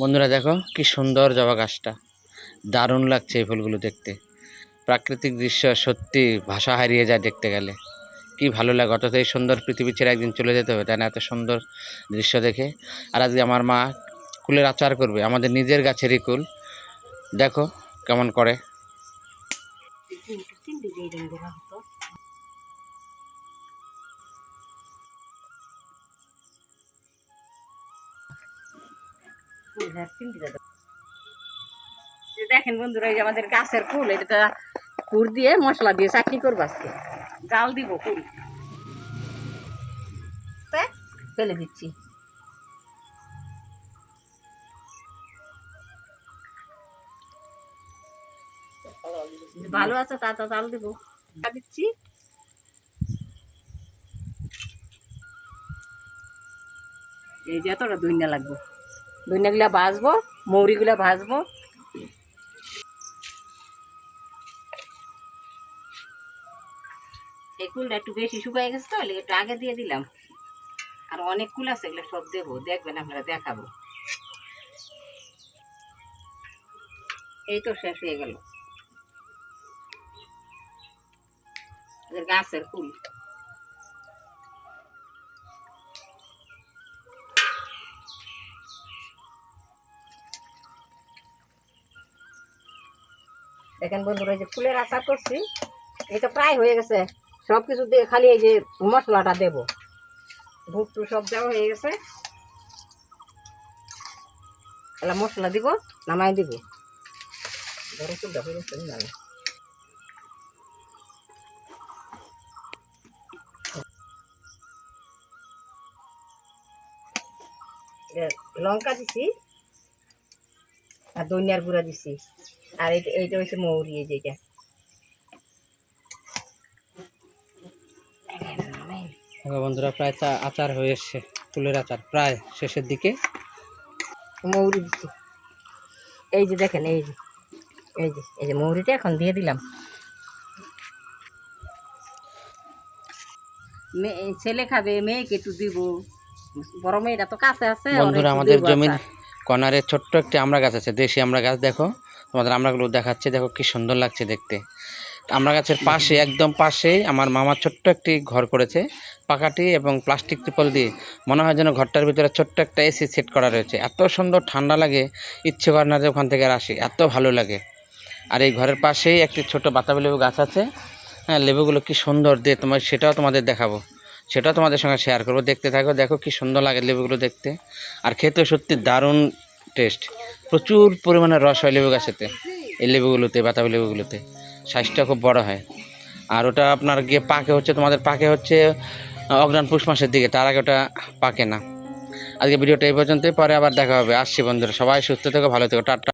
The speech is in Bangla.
বন্ধুরা দেখো, কি সুন্দর জবা গাছটা। দারুণ লাগছে এই ফুলগুলো দেখতে। প্রাকৃতিক দৃশ্য সত্যি ভাষা হারিয়ে যায় দেখতে গেলে। কি ভালো লাগে, অথচ এই সুন্দর পৃথিবী ছেড়ে একদিন চলে যেতে হবে, তাই না? এত সুন্দর দৃশ্য দেখে। আর আজকে আমার মা কুলের আচার করবে, আমাদের নিজের গাছেরই কুল। দেখো কেমন করে। দেখেন বন্ধুরা আমাদের গাছের ফুল এটা দিয়ে মশলা দিয়ে করব আজকে? দিব তা, ফেলে দিচ্ছি। ভালো আছে, তা, তো, জাল দিব। দিচ্ছি। এই যে এতটা দইনা লাগবে। দইনাগুলা ভাজবো, মৌরিগুলা ভাজবো। কুলটা একটু বেশি শুকাই গেছে তো একটু আগে দিয়ে দিলাম। আর অনেক কুল আছে, এগুলো সব দেবো, দেখবেন আপনারা দেখাবো। এই তো শেষ হয়ে গেল। গাছের ফুল দেখেন বন্ধুরা যে ফুলের আচার করছি এটা প্রায় হয়ে গেছে। সব কিছু দিয়ে খালি এই যে মশলাটা দেব। ভুট্টু সব দেওয়া হয়ে গেছে। এলা মশলা দিব, নামাই দিব। লঙ্কা দিছি। আর ধনিয়ার গুঁড়া দিছি। আর এইটা এইটা হচ্ছে মৌরি এই যেটা বন্ধুরা প্রায় চা আচার হয়ে এসছে ফুলের আচার। প্রায় শেষের দিকে। মৌরি দিচ্ছি এই যে দেখেন এই যে এই যে এই যে মৌরিটা এখন দিয়ে দিলাম। মেয়ে ছেলে খাবে মেয়েকে একটু দিব। বড় মেয়েটা তো কাছে আছে বন্ধুরা আমাদের জমির আচার। কনারে ছোট্ট একটি আমড়া গাছ আছে, দেশি আমরা গাছ, দেখো। তোমাদের আমড়াগুলো দেখাচ্ছে, দেখো কি সুন্দর লাগছে দেখতে। আমরা গাছের পাশে, একদম পাশেই আমার মামা ছোট্ট একটি ঘর করেছে, পাকাটি এবং প্লাস্টিক ত্রিপল দিয়ে। মনে হয় যেন ঘরটার ভিতরে ছোট্ট একটা এসি সেট করা রয়েছে। এত সুন্দর ঠান্ডা লাগে, ইচ্ছে করে না যে ওখান থেকে আর আসি, এত ভালো লাগে। আর এই ঘরের পাশেই একটি ছোট বাতাবি লেবু গাছ আছে হ্যাঁ লেবুগুলো কি সুন্দর দিয়ে তোমার সেটাও তোমাদের দেখাবো। সেটাও তোমাদের সঙ্গে শেয়ার করব। দেখতে থাকো, দেখো কি সুন্দর লাগে লেবুগুলো দেখতে। আর খেতে সত্যি দারুণ টেস্ট প্রচুর পরিমাণে রস হয় লেবু গাছেতে এই লেবুগুলোতে, বাতাবি লেবুগুলোতে। সাইজটা খুব বড় হয়। আর ওটা আপনার গিয়ে পাকে হচ্ছে, তোমাদের পাকে হচ্ছে অগ্রাণ পুষ মাসের দিকে। তার আগে ওটা পাকে না। আজকে ভিডিওটা এই পর্যন্তই, পরে আবার দেখা হবে। আসছি বন্ধুরা, সবাই সুস্থ থেকো, ভালো থেকো, টাটা।